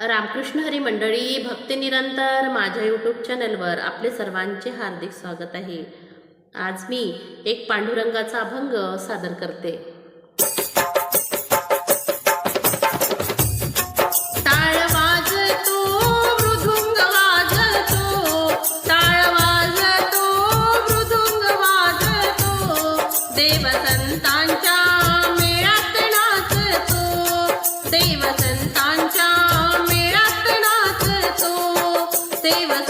रामकृष्ण हरी मंडळी भक्ती निरंतर माझ्या यूट्यूब चॅनलवर आपले सर्वांचे हार्दिक स्वागत आहे. आज मी एक पांडुरंगाचा अभंग सादर करते. देवसंतांच्या save.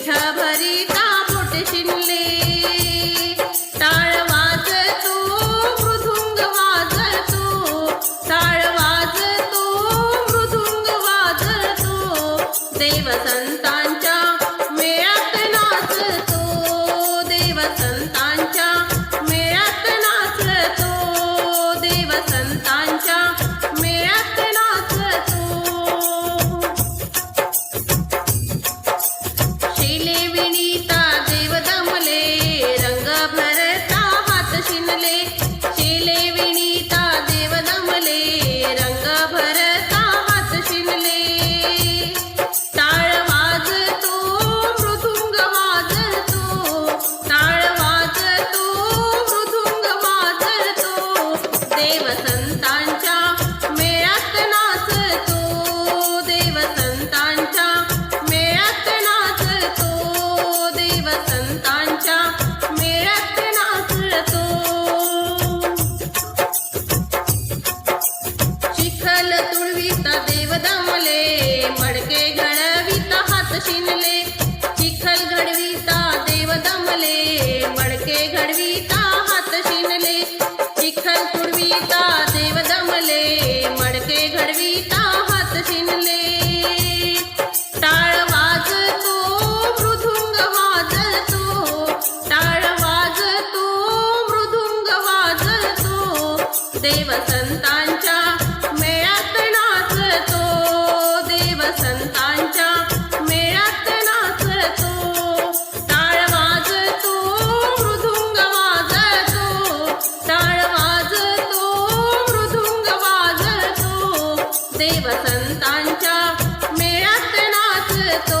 वृषभ Latin America. देवसंतांच्या मेळ्यात नाचतो.